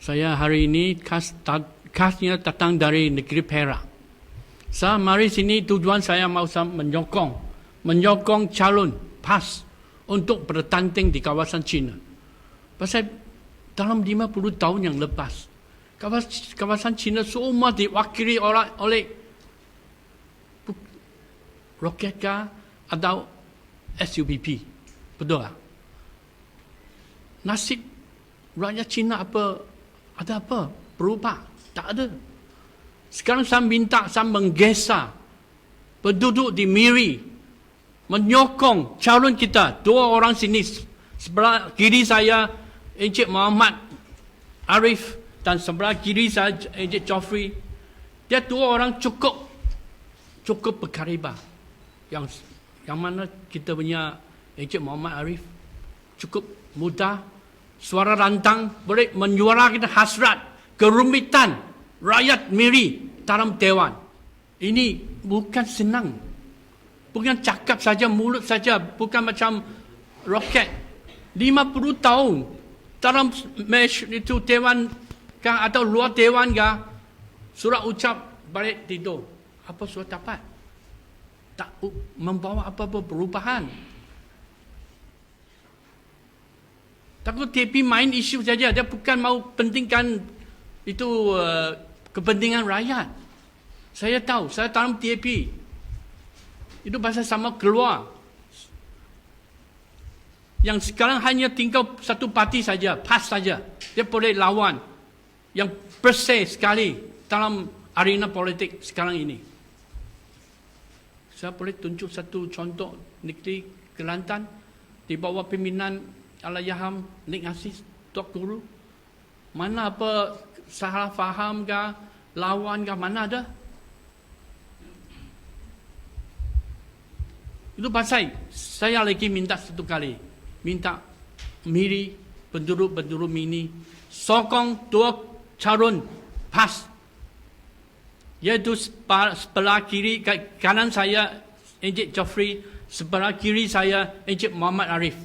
Saya hari ini khas, ta, khasnya datang dari negeri Perak. Saya mari sini tujuan saya mau menyokong, menyokong calon PAS untuk bertanding di kawasan China. Pasal dalam 50 tahun yang lepas, kawasan, kawasan China semua diwakili oleh, oleh Roketka atau SUPP. Betul tak? Nasib rakyat Cina apa ada apa? Berubah? Tak ada. Sekarang saya minta saya menggesah penduduk di Miri menyokong calon kita dua orang sini sebelah kiri saya Encik Muhammad Arif dan sebelah kiri saya Encik Joffrey dia dua orang cukup cukup berkaribah yang yang mana kita punya Encik Muhammad Arif cukup mudah suara rantang boleh menyuarakan hasrat kerumitan rakyat Miri dalam Dewan. Ini bukan senang. Bukan cakap saja, mulut saja. Bukan macam roket. 50 tahun dalam mesh itu Dewan kah atau luar Dewan kah surat ucap balik tidur. Apa surat dapat? Tak membawa apa-apa perubahan. Takut TP main isu saja. Dia bukan mau pentingkan itu uh, kepentingan rakyat. Saya tahu, saya dalam TP. Itu pasal sama keluar. Yang sekarang hanya tinggal satu parti saja, PAS saja. Dia boleh lawan. Yang bersih sekali dalam arena politik sekarang ini. Saya boleh tunjuk satu contoh negeri Kelantan di bawah pimpinan Alayaham Nik Asis Tok Guru mana apa salah faham ke lawan ke mana ada? Itu pasal saya lagi minta satu kali minta miri penduduk-penduduk mini sokong dua calon pas. Yaitu sebelah kiri kanan saya Encik Joffrey sebelah kiri saya Encik Muhammad Arif